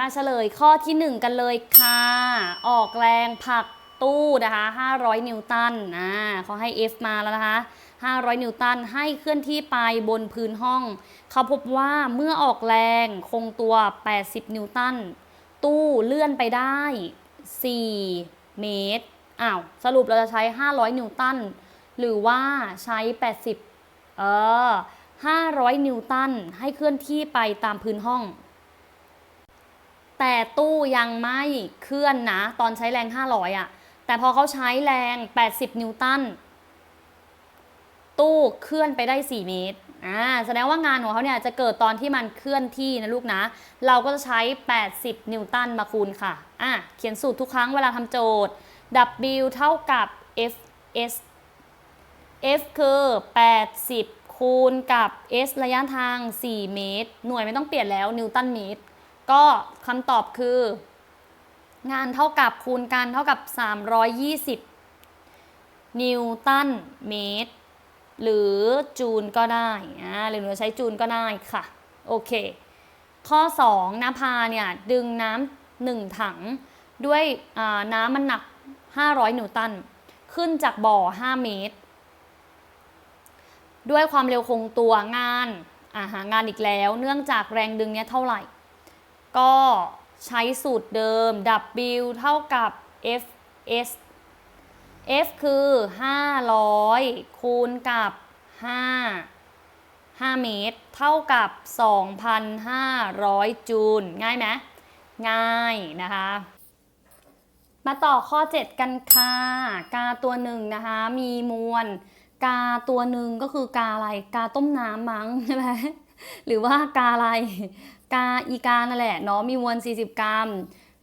มาเฉลยข้อที่ 1 กันเลยค่ะ ออกแรงผลักตู้นะคะ500 นิวตันอ่าเขาให้ F มาแล้วนะคะ 500 นิวตันให้เคลื่อนที่ไปบนพื้นห้อง เขาพบว่าเมื่อออกแรงคงตัว 80 นิวตัน ตู้เลื่อนไปได้ 4 เมตรอ้าวสรุปเราจะใช้ 500 นิวตัน หรือว่าใช้ 80 เออ500 นิวตัน ให้เคลื่อนที่ไปตามพื้นห้อง แต่ตู้ยังไม่เคลื่อนนะ ตอนใช้แรง 500อะ่ะแต่พอเขาใช้แรง 80 นิวตัน ตู้เคลื่อนไปได้ 4 เมตรอ่าแสดงว่างานของเขาเนี่ยจะเกิดตอนที่มันเคลื่อนที่นะลูกนะ เราก็จะใช้ 80 นิวตันมาคูณค่ะอะเขียนสูตรทุกครั้งเวลาทำโจทย์ W เท่ากับ Fs F คือ 80 คูณกับ S ระยะทาง 4 เมตร หน่วยไม่ต้องเปลี่ยนแล้วนิวตันเมตร ก็คำตอบคือ งานเท่ากับคูณกันเท่ากับ 320 นิวตันเมตร หรือจูลก็ได้อ่าหรือหนูใช้จูลก็ได้ค่ะ โอเค ข้อ 2นภาเนี่ย ดึงน้ำหนึ่งถัง ด้วยน้ำมันหนัก 500 นิวตัน ขึ้นจากบ่อ 5 เมตร ด้วยความเร็วคงตัวงานอาหางานอีกแล้ว เนื่องจากแรงดึงเนี้ยเท่าไหร่ ก็ใช้สูตรเดิม W เท่ากับ Fs F คือ 500 คูณกับ 5 5 เมตร เท่ากับ 2,500 จูล ง่ายไหมง่ายนะคะ มาต่อข้อ 7 กันค่ะ กาตัวหนึ่งนะคะ มีมวล กาตัวหนึ่งก็คือกาอะไร กาต้มน้ำมั้งใช่ไหมหรือว่ากาอะไร กาอีกานั่นแหละเนาะมีมวล 40 กรัม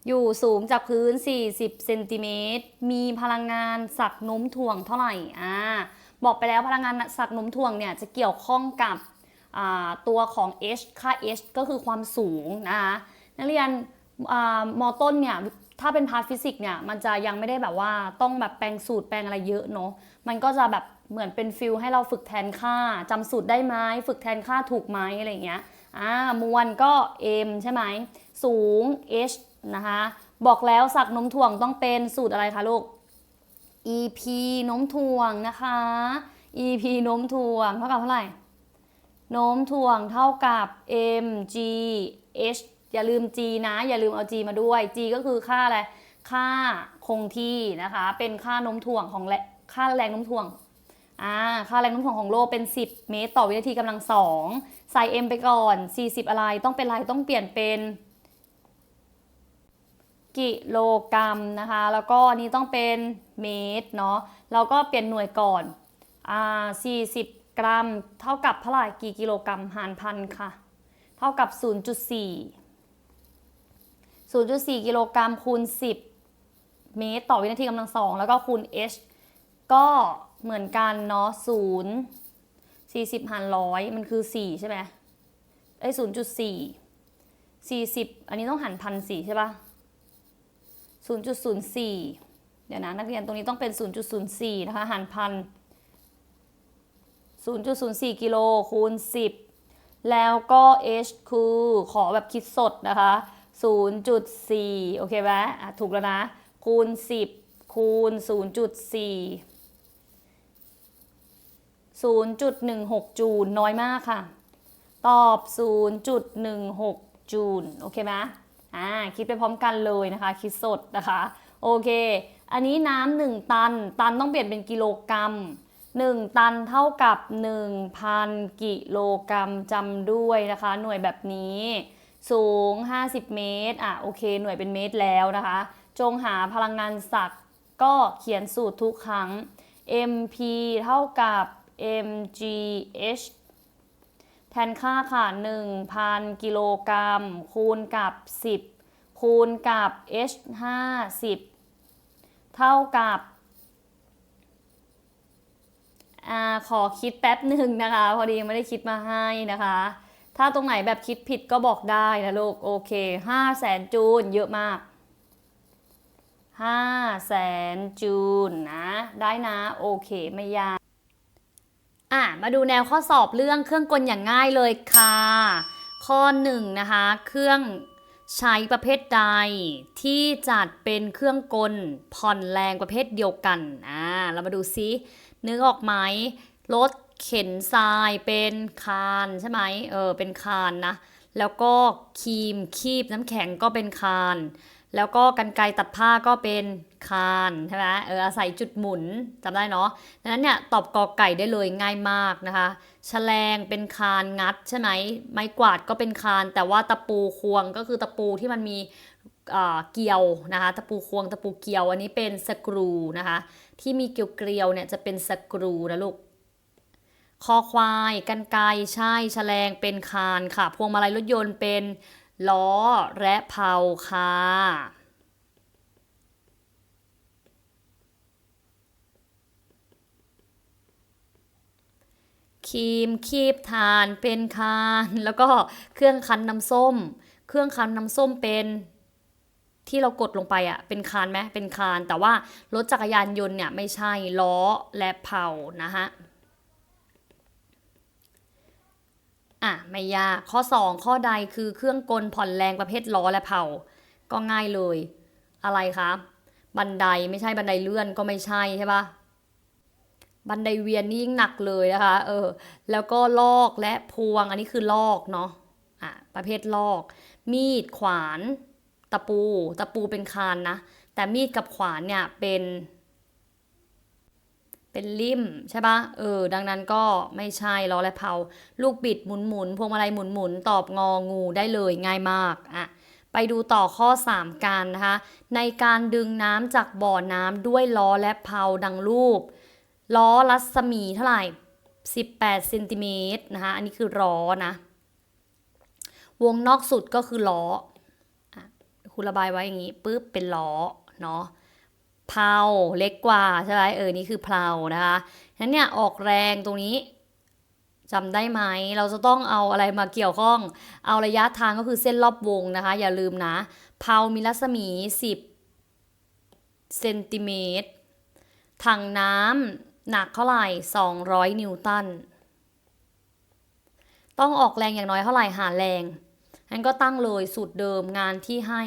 อยู่สูงจากพื้น 40 เซนติเมตร มีพลังงานสักน้มถ่วงเท่าไหร่อ่าบอกไปแล้วพลังงานสักน้มถ่วงเนี่ยจะเกี่ยวข้องกับอ่าตัวของ h ค่า h ก็คือความสูงนะคะนักเรียนอมอต้นเนี่ยถ้าเป็นพาร์ทฟิสิกส์เนี่ยมันจะยังไม่ได้แบบว่าต้องแบบแปลงสูตรแปลงอะไรเยอะเนาะมันก็จะแบบเหมือนเป็นฟิลให้เราฝึกแทนค่าจำสูตรได้ไหมฝึกแทนค่าถูกไหมอะไรอย่างเงี้ย อ่ามวลก็ m ใช่ไหม สูง h นะคะ บอกแล้วสักน้มถ่วงต้องเป็นสูตรอะไรคะลูก EP น้มถ่วงนะคะ EP น้มถ่วงเท่ากับเท่าไหร่น้มถ่วงเท่ากับ mg h อย่าลืม g นะ อย่าลืมเอา g มาด้วย g ก็คือค่าอะไร ค่าคงที่นะคะ เป็นค่าน้มถ่วงของแรค่าแรงน้มถ่วง อ่าค่าแรงโน้มถ่วงของโลกเป็น 10 เมตรต่อวินาทีกำลังสองใส่ m ไปก่อน 40 อะไรต้องเป็นอะไรต้องเปลี่ยนเป็น กิโลกรัมนะคะ แล้วก็อันนี้ต้องเป็นเมตรเนาะเราก็เปลี่ยนหน่วยก่อนอ่า40 กรัม เท่ากับเท่าไหร่กี่กิโลกรัมหารพันค่ะ เท่ากับ 0.4 0.4 กิโลกรัมคูณ 10 เมตร ต่อวินาทีกำลังสองแล้วก็คูณ h ก็ เหมือนกันเนาะศูนย์สี่สิบหารร้อยมันคือสี่ใช่ไหมไอ้ศูนย์จุดสี่สี่สิบอันนี้ต้องหารพันสี่ใช่ปะศูนย์จุดศูนย์สี่เดี๋ยวนะนักเรียนตรงนี้ต้องเป็นศูนย์จุดศูนย์สี่นะคะหารพันศูนย์จุดศูนย์สี่กิโลคูณสิบแล้วก็ h คือขอแบบคิดสดนะคะศูนย์จุดสี่โอเคไหมถูกแล้วนะ คูณสิบคูณศูนย์จุดสี่ 0.16 จูลน้อยมากค่ะ ตอบ 0.16 จูลโอเคไหมอ่าคิดไปพร้อมกันเลยนะคะ คิดสดนะคะ โอเค อันนี้น้ำหนึ่งตัน ตันต้องเปลี่ยนเป็นกิโลกรัม 1 ตันเท่ากับ 1,000 กิโลกรัมจำด้วยนะคะ หน่วยแบบนี้สูง 50 เมตร อะ โอเค หน่วยเป็นเมตรแล้วนะคะ จงหาพลังงานสักก็เขียนสูตรทุกครั้ง mp เท่ากับ mgh แทนค่าค่ะ 1,000 กิโลกรัม คูณกับ 10 คูณกับ h 50เท่ากับอขอคิดแป๊บหนึ่งนะคะ พอดียังไม่ได้คิดมาให้นะคะ ถ้าตรงไหนแบบคิดผิดก็บอกได้นะลูก โอเค5แสนจูลเยอะมาก5แสนจูลนะ ได้นะ โอเค ไม่ยาก อะมาดูแนวข้อสอบเรื่องเครื่องกลอย่างง่ายเลยค่ะ ข้อ1นะคะ เครื่องใช้ประเภทใดที่จัดเป็นเครื่องกลผ่อนแรงประเภทเดียวกันอ่าเรามาดูซินึกออกไหมรถเข็นทรายเป็นคานใช่ไหมเออเป็นคานนะ แล้วก็ครีมคีบน้ำแข็งก็เป็นคาน แล้วก็กันไกตัดผ้าก็เป็นคานใช่ไหมเอออาศัยจุดหมุนจำได้เนาะดังนั้นเนี่ยตอบกอไก่ได้เลยง่ายมากนะคะแฉลงเป็นคานงัดใช่ไหมไม้กวาดก็เป็นคาน แต่ว่าตะปูควงก็คือตะปูที่มันมีเอ่อเกลียวนะคะตะปูควงตะปูเกลียว อันนี้เป็นสกรูนะคะที่มีเกลียวเกลียวเนี่ยจะเป็นสกรูนะลูกคอควายกันไกใช่แฉลงเป็นคานค่ะ พวงมาลัยรถยนต์เป็น ล้อ และเพลาค่ะ ครีมคีบทานเป็นคาน แล้วก็เครื่องคั้นน้ำส้ม เครื่องคั้นน้ำส้มเป็นที่เรากดลงไปอะเป็นคานไหมเป็นคาน แต่ว่ารถจักรยานยนต์เนี่ยไม่ใช่ล้อและเพลานะฮะ อะไม่ยากข้อ 2 ข้อใดคือเครื่องกลผ่อนแรงประเภทล้อและเผาก็ง่ายเลย อะไรคะบันไดไม่ใช่บันไดเลื่อนก็ไม่ใช่ใช่ปะบันไดเวียนนี่ยิ่งหนักเลยนะคะ เออ แล้วก็ลอกและพวงอันนี้คือลอกเนาะอะประเภทลอก มีดขวาน ตะปู ตะปูเป็นคานนะ แต่มีดกับขวานเนี่ยเป็น เป็นลิ่มใช่ปะเออ ดังนั้นก็ไม่ใช่ล้อและเพลาลูกบิดหมุนหมุนพวงมาลัยหมุนหมุนตอบงองูได้เลยง่ายมากอะไปดูต่อข้อ 3การนะคะ ในการดึงน้ำจากบ่อน้ำด้วยล้อและเพลาดังรูป ล้อรัศมีเท่าไหร่ 18เซนติเมตรนะคะ อันนี้คือล้อนะ วงนอกสุดก็คือล้อคุณระบายไว้อย่างนี้ปุ๊บเป็นล้อเนาะ เพลาเล็กกว่าใช่ไหมเออนี่คือเพลานะคะฉะนั้นเนี่ยออกแรงตรงนี้จำได้ไหม เราจะต้องเอาอะไรมาเกี่ยวข้อง เอาระยะทางก็คือเส้นรอบวงนะคะ อย่าลืมนะ เพลามีรัศมี 10 เซนติเมตร ถังน้ำหนักเท่าไหร่ 200 นิวตัน ต้องออกแรงอย่างน้อยเท่าไหร่หาแรงงั้นก็ตั้งเลยสูตรเดิมงานที่ให้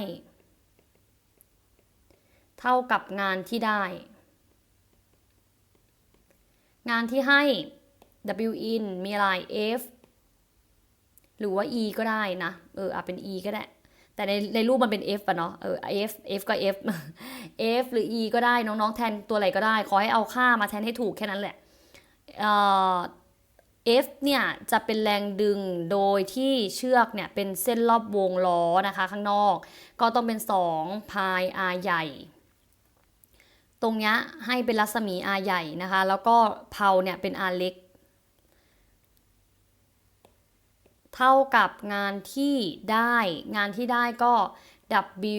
เท่ากับงานที่ได้ งานที่ให้ W in มีอะไร F หรือว่า E ก็ได้นะ เอออาจเป็น E ก็ได้ แต่ในในรูปมันเป็น F อะเนาะ เออ F F ก็ F F หรือ E ก็ได้น้องๆ แทนตัวอะไรก็ได้ ขอให้เอาค่ามาแทนให้ถูกแค่นั้นแหละ เอ่อ F เนี่ยจะเป็นแรงดึงโดยที่เชือกเนี่ยเป็นเส้นรอบวงล้อนะคะข้างนอก ก็ต้องเป็น2พาย R ใหญ่ ตรงนี้ให้เป็นรัศมี R ใหญ่นะคะ แล้วก็เพาเนี่ยเป็น R เล็ก เท่ากับงานที่ได้ งานที่ได้ก็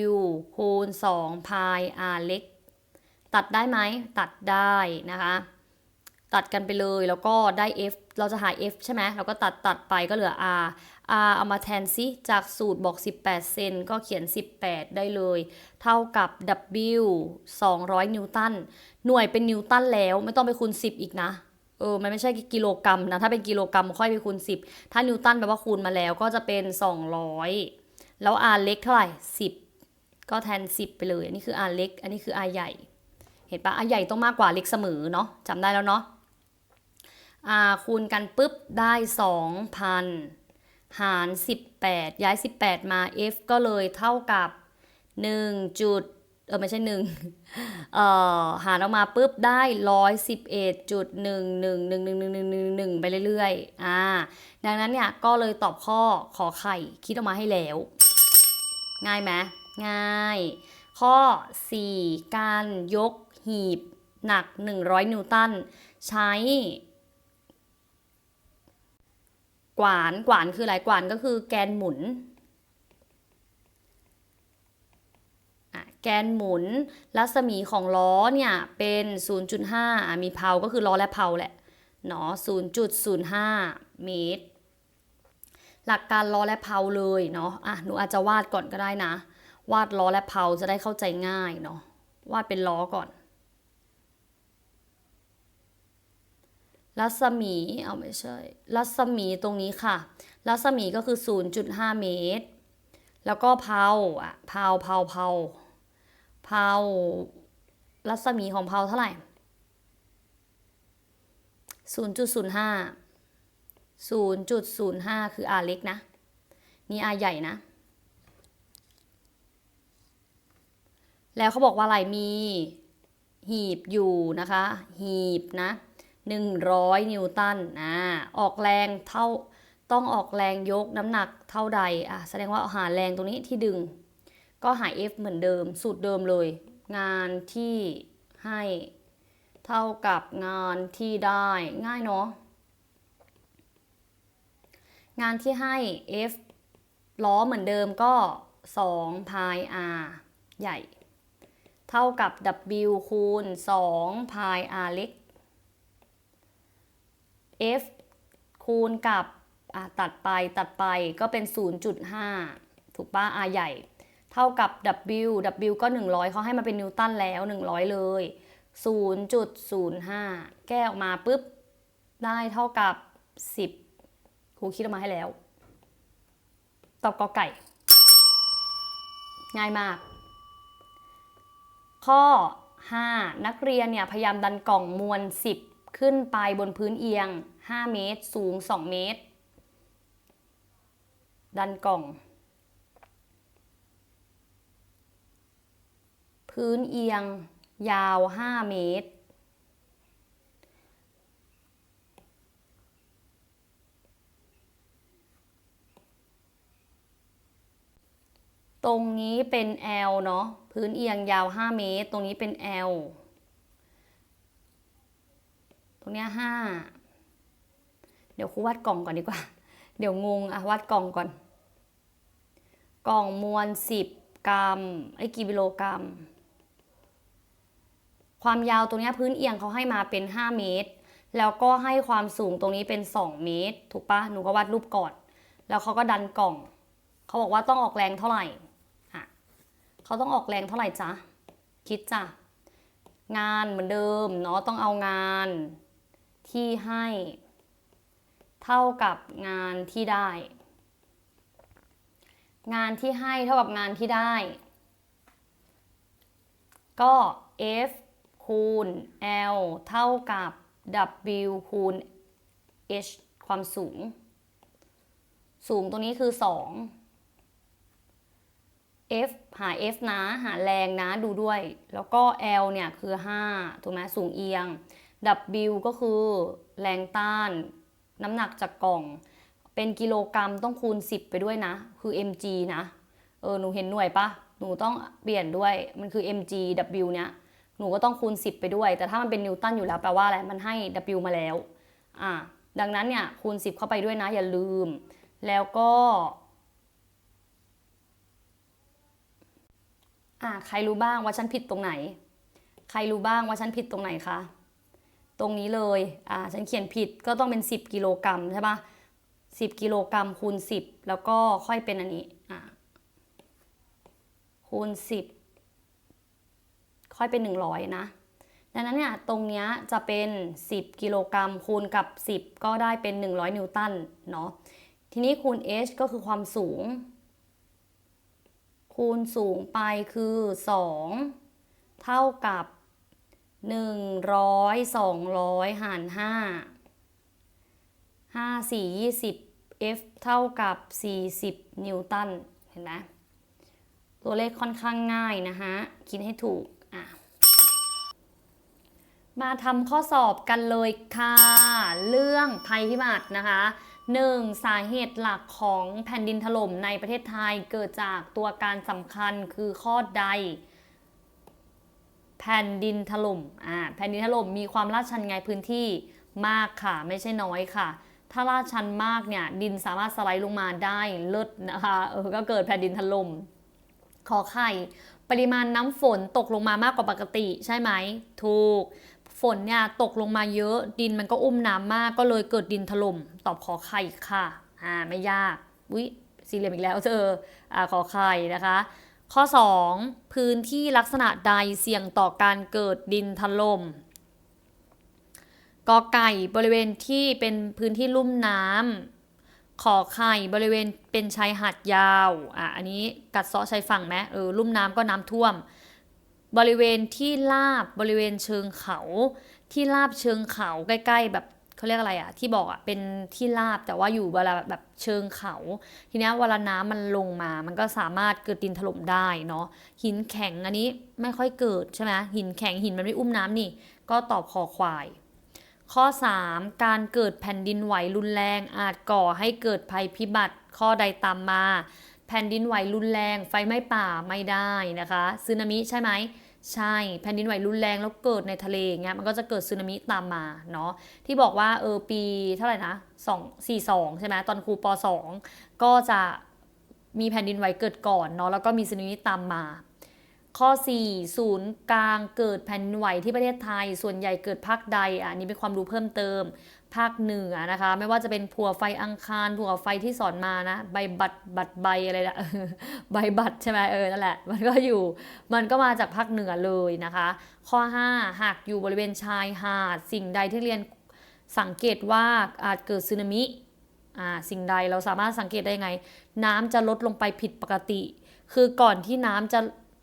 W คูณ2พาย R เล็ก ตัดได้ไหม ตัดได้นะคะ ตัดกันไปเลย แล้วก็ได้ F เราจะหา F ใช่ไหมเราก็ตัดตัดไปก็เหลือ R R เอามาแทนซิจากสูตรบอก 18 เซนก็เขียน 18 ได้เลย เท่ากับ W 200 นิวตัน หน่วยเป็นนิวตันแล้วไม่ต้องไปคูณ 10 อีกนะเออ มันไม่ใช่กิโลกรัมนะ ถ้าเป็นกิโลกรัมค่อยไปคูณ 10 ถ้านิวตันแปลว่าคูณมาแล้วก็จะเป็น 200 แล้ว R เล็กเท่าไหร่ 10 ก็แทน 10 ไปเลย อันนี้คือ R เล็ก อันนี้คือ R ใหญ่ เห็นปะ R ใหญ่ต้องมากกว่าเล็กเสมอเนาะจำได้แล้วเนาะ R คูณกันปุ๊บได้ 2,000 หาร 18 ย้าย 18 มา F ก็เลยเท่ากับ1จุดเออไม่ใช่1เอ่อหารออกมาปุ๊บได้ 111จุด1 1 1 1 1 1 1 1ไปเรื่อยๆอ่าดังนั้นเนี่ยก็เลยตอบข้อขอไข่คิดออกมาให้แล้ว ง่ายไหมง่าย ข้อ 4 การยกหีบหนัก 100 นิวตัน ใช้ กวานกวานคืออะไรกวานก็คือแกนหมุนอะแกนหมุนรัศมีของล้อเนี่ยเป็น 0.5 มีเพาก็คือล้อและเพาแหละเนาะ0.05 เมตร หลักการล้อและเพาเลยเนาะอะหนูอาจจะวาดก่อนก็ได้นะ วาดล้อและเพาจะได้เข้าใจง่ายเนาะวาดเป็นล้อก่อน รัศมีเอาไม่ใช่ รัศมีตรงนี้ค่ะ รัศมีก็คือ 0.5 เมตร แล้วก็เพาอะเพาเพาเพาเพารัศมีของเพาเท่าไหร่ 0.05 0.05 คือ R เล็กนะ นี่ R ใหญ่นะ แล้วเขาบอกว่าอะไรมี หีบอยู่นะคะ หีบนะ 100 นิวตันอ่าออกแรงเท่าต้องออกแรงยกน้ำหนักเท่าใดอะแสดงว่าหาแรงตรงนี้ที่ดึง ก็หา F เหมือนเดิม สูตรเดิมเลย งานที่ให้เท่ากับงานที่ได้ง่ายเนาะงานที่ให้ F ล้อเหมือนเดิมก็2 pi r ใหญ่ เท่ากับ W คูณ2 pi r เล็ก F คูณกับอะตัดไปตัดไปก็เป็น 0.5 ถูกป่ะ R ใหญ่ เท่ากับ W W ก็ 100เขาให้มาเป็นนิวตันแล้ว 100 เลย 0.05 แก้ออกมาปุ๊บ ได้เท่ากับ 10ครูคิดออกมาให้แล้ว ตอบกอไก่ ง่ายมาก ข้อ 5 นักเรียนเนี่ยพยายามดันกล่องมวล 10 ขึ้นไปบนพื้นเอียง 5 เมตร สูง 2 เมตร ดันกล่อง พื้นเอียง ยาว 5 เมตร ตรงนี้เป็น L เนาะ พื้นเอียงยาว 5 เมตร ตรงนี้เป็น L เนี้ย5เดี๋ยวครูวาดกล่องก่อนดีกว่า เดี๋ยวงงอะวาดกล่องก่อน กล่องมวล10กรัมไอ้กี่กิโลกรัม ความยาวตรงนี้พื้นเอียงเขาให้มาเป็น 5 เมตร แล้วก็ให้ความสูงตรงนี้เป็น 2 เมตร ถูกปะหนูก็วาดรูปก่อน แล้วเขาก็ดันกล่อง เขาบอกว่าต้องออกแรงเท่าไหร่อะเขาต้องออกแรงเท่าไหร่จ๊ะ คิดจ้ะงานเหมือนเดิมเนาะต้องเอางาน ที่ให้ เท่ากับงานที่ได้ งานที่ให้เท่ากับงานที่ได้ ก็ F คูณ L เท่ากับ W คูณ H ความสูง สูงตรงนี้คือ 2 F หา F นะ หาแรงนะดูด้วย แล้วก็ L เนี่ยคือ 5 ถูกไหมสูงเอียง W ก็คือแรงต้าน น้ำหนักจากกล่อง เป็นกิโลกรัมต้องคูณ 10 ไปด้วยนะ คือ mg นะ เออ หนูเห็นหน่วยปะหนูต้องเปลี่ยนด้วย มันคือ mg w เนี้ย หนูก็ต้องคูณ 10 ไปด้วย แต่ถ้ามันเป็นนิวตันอยู่แล้วแปลว่าอะไร มันให้ w มาแล้ว อ่า ดังนั้นเนี่ยคูณ 10 เข้าไปด้วยนะ อย่าลืม แล้วก็ อ่า ใครรู้บ้างว่าฉันผิดตรงไหน ใครรู้บ้างว่าฉันผิดตรงไหนคะ ตรงนี้เลย อ่า ฉันเขียนผิดก็ต้องเป็น 10 กิโลกรัมใช่ปะ10 กิโลกรัมคูณ 10 แล้วก็ค่อยเป็นอันนี้ อ่า คูณ 10 ค่อยเป็น 100 นะ ดังนั้นเนี่ยตรงเนี้ยจะเป็น 10 กิโลกรัมคูณกับ 10 ก็ได้เป็น 100 นิวตัน เนาะ ทีนี้คูณ h ก็คือความสูง คูณสูงไปคือ 2 เท่ากับ 100 200หาร5 5 4 20 F เท่ากับ 40 นิวตัน เห็นไหมตัวเลขค่อนข้างง่ายนะฮะ คิดให้ถูก อะ มาทำข้อสอบกันเลยค่ะ เรื่องภัยพิบัตินะคะ 1. สาเหตุหลักของแผ่นดินถล่มในประเทศไทยเกิดจากตัวการสำคัญคือข้อใด แผ่นดินถล่มอ่าแผ่นดินถล่มมีความลาดชันไงพื้นที่มากค่ะ ไม่ใช่น้อยค่ะ ถ้าลาดชันมากเนี่ยดินสามารถสไลด์ลงมาได้เลิศนะคะเออก็เกิดแผ่นดินถล่มขอไข่ปริมาณน้ำฝนตกลงมามากกว่าปกติใช่ไหม ถูก ฝนเนี่ยตกลงมาเยอะ ดินมันก็อุ้มน้ำมากก็เลยเกิดดินถล่ม ตอบขอไข่ค่ะ อ่าไม่ยากวิสี่เหลี่ยมอีกแล้วเธออ่าขอไข่นะคะ ข้อ 2 พื้นที่ลักษณะใดเสี่ยงต่อการเกิดดินถล่มกอไก่บริเวณที่เป็นพื้นที่ลุ่มน้ำขอไข่บริเวณเป็นชายหาดยาวอะอันนี้กัดเซาะชายฝั่งไหมเออลุ่มน้ำก็น้ำท่วม บริเวณที่ลาบบริเวณเชิงเขา ที่ลาบเชิงเขาใกล้ ๆ แบบ เขาเรียกอะไรอะที่บอกอะเป็นที่ลาบแต่ว่าอยู่เวลาแบบเชิงเขา ทีเนี้ยเวลาน้ำมันลงมา มันก็สามารถเกิดดินถล่มได้เนาะหินแข็งอันนี้ไม่ค่อยเกิดใช่ไหมหินแข็งหินมันไม่อุ้มน้ำนี่ ก็ตอบคอควายข้อ 3 การเกิดแผ่นดินไหวรุนแรงอาจก่อให้เกิดภัยพิบัติข้อใดตามมา แผ่นดินไหวรุนแรงไฟไหม้ป่าไม่ได้นะคะซึนามิใช่ไหม ใช่แผ่นดินไหวรุนแรงแล้วเกิดในทะเลเงี้ยมันก็จะเกิดสึนามิตามมาเนาะที่บอกว่าเออปีเท่าไหร่นะสองสี่สองใช่ไหมตอนครูปสองก็จะมีแผ่นดินไหวเกิดก่อนเนาะแล้วก็มีสึนามิตามมา ข้อ 4 ศูนย์กลางเกิดแผ่นดินไหวที่ประเทศไทย ส่วนใหญ่เกิดภาคใดอะนนี้เป็นความรู้เพิ่มเติม ภาคเหนือนะคะ ไม่ว่าจะเป็นผัวไฟอังคารผัวไฟที่สอนมานะ ใบบัตรบัตรใบอะไรนะใบบัตรใช่ไหมเออนั่นแหละ มันก็อยู่ มันก็มาจากภาคเหนือเลยนะคะ ข้อ 5 หากอยู่บริเวณชายหาด สิ่งใดที่เรียนสังเกตว่าอาจเกิดสึนามิอ่าสิ่งใดเราสามารถสังเกตได้ไง น้ำจะลดลงไปผิดปกติ คือก่อนที่น้ำจะ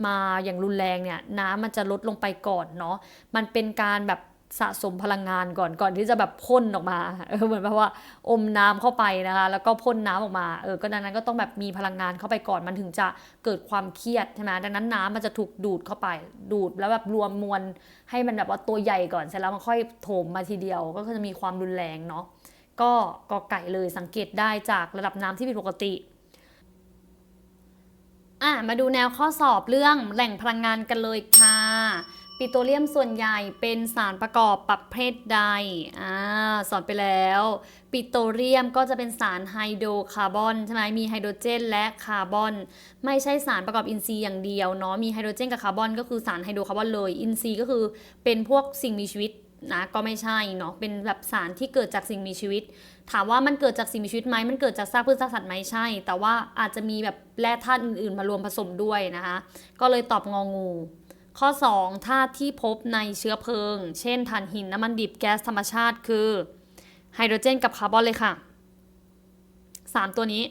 มาอย่างรุนแรงเนี่ย น้ำมันจะลดลงไปก่อนเนาะมันเป็นการแบบ สะสมพลังงานก่อนก่อนที่จะแบบพ่นออกมาเออเหมือนแบบว่าอมน้ำเข้าไปนะคะแล้วก็พ่นน้ำออกมาเออก็ดังนั้นก็ต้องแบบมีพลังงานเข้าไปก่อนมันถึงจะเกิดความเครียดใช่ไหมดังนั้นน้ำมันจะถูกดูดเข้าไปดูดแล้วแบบรวมมวลให้มันแบบว่าตัวใหญ่ก่อนเสร็จแล้วมันค่อยโถมมาทีเดียว ก็จะมีความรุนแรงเนาะก็กอไก่เลยสังเกตได้จากระดับน้ำที่ผิดปกติอะมาดูแนวข้อสอบเรื่องแหล่งพลังงานกันเลยค่ะ ปิโตรเลียมส่วนใหญ่เป็นสารประกอบประเภทใด อ่า สอนไปแล้ว ปิโตรเลียมก็จะเป็นสารไฮโดรคาร์บอนใช่ไหมมีไฮโดรเจน และคาร์บอน ไม่ใช่สารประกอบอินทรีย์อย่างเดียวเนาะ มีไฮโดรเจนกับคาร์บอนก็คือสารไฮโดรคาร์บอนเลย อินทรีย์ก็คือเป็นพวกสิ่งมีชีวิตนะก็ไม่ใช่เนาะ เป็นแบบสารที่เกิดจากสิ่งมีชีวิต ถามว่ามันเกิดจากสิ่งมีชีวิตไหมมันเกิดจากซากพืชซากสัตว์ไหมใช่ แต่ว่าอาจจะมีแบบแร่ธาตุอื่นๆ มารวมผสมด้วยนะคะ ก็เลยตอบงองู ข้อ 2 ธาตุที่พบในเชื้อเพลิง เช่นถ่านหินน้ำมันดิบแก๊สธรรมชาติคือไฮโดรเจนกับคาร์บอนเลยค่ะ 3 ตัวนี้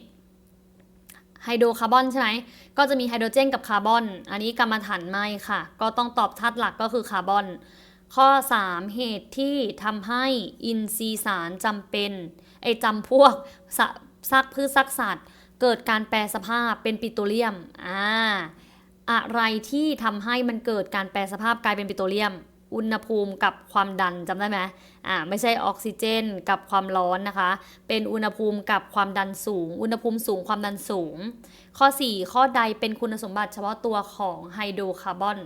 ไฮโดรคาร์บอนใช่ไหม ก็จะมีไฮโดรเจนกับคาร์บอน อันนี้กรรมฐานไม่ค่ะ ก็ต้องตอบธาตุหลักก็คือคาร์บอน ข้อ 3 เหตุที่ทำให้อินทรีย์สารจำเป็นไอจำพวกซากพืชซากสัตว์ เกิดการแปรสภาพเป็นปิโตรเลียม อ่า อะไรที่ทำให้มันเกิดการแปรสภาพกลายเป็นปิโตรเลียม อุณหภูมิกับความดันจำได้ไหมอ่าไม่ใช่ออกซิเจน กับความร้อนนะคะ เป็นอุณหภูมิกับความดันสูง อุณหภูมิสูงความดันสูง ข้อ 4 ข้อใดเป็นคุณสมบัติเฉพาะตัวของไฮโดรคาร์บอน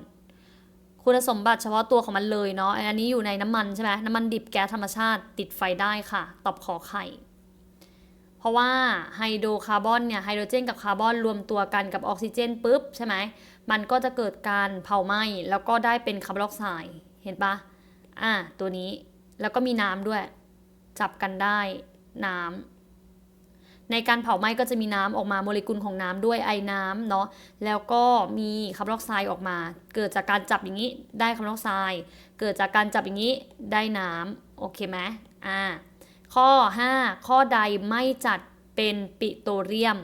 คุณสมบัติเฉพาะตัวของมันเลยเนาะอันนี้อยู่ในน้ำมันใช่ไหมน้ำมันดิบแก๊สธรรมชาติติดไฟได้ค่ะ ตอบขอไข่ เพราะว่าไฮโดรคาร์บอนเนี่ยไฮโดรเจนกับคาร์บอนรวมตัวกันกับออกซิเจนปุ๊บใช่ไหมมันก็จะเกิดการเผาไหม้แล้วก็ได้เป็นคาร์บอนไดออกไซด์เห็นปะอะตัวนี้แล้วก็มีน้ำด้วย จับกันได้น้ำในการเผาไหม้ก็จะมีน้ำออกมาโมเลกุลของน้ำด้วยไอน้ำเนาะแล้วก็มีคาร์บอนไดออกไซด์ออกมา เกิดจากการจับอย่างนี้ได้คาร์บอนไดออกไซด์เกิดจากการจับอย่างนี้ได้น้ำโอเคไหมอ่า ข้อ 5 ข้อใดไม่จัดเป็นปิโตรเลียม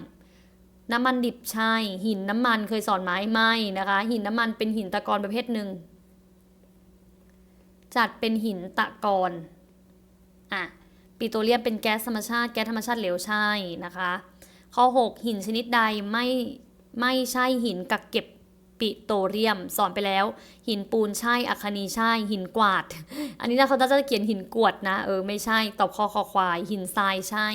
น้ำมันดิบใช่หินน้ำมันเคยสอนไหมไม่นะคะ หินน้ำมันเป็นหินตะกอนประเภทหนึ่ง จัดเป็นหินตะกอนอะปิโตรเลียมเป็นแก๊สธรรมชาติแก๊สธรรมชาติเหลวใช่นะคะ ข้อ 6 หินชนิดใดไม่ไม่ใช่หินกักเก็บ ปิโตเรียม สอนไปแล้ว หินปูนใช่ อัคนีใช่ หินกวาด อันนี้นะเขาจะเขียนหินกวดนะ เออไม่ใช่ตอบข้อคอควาย หินทรายใช่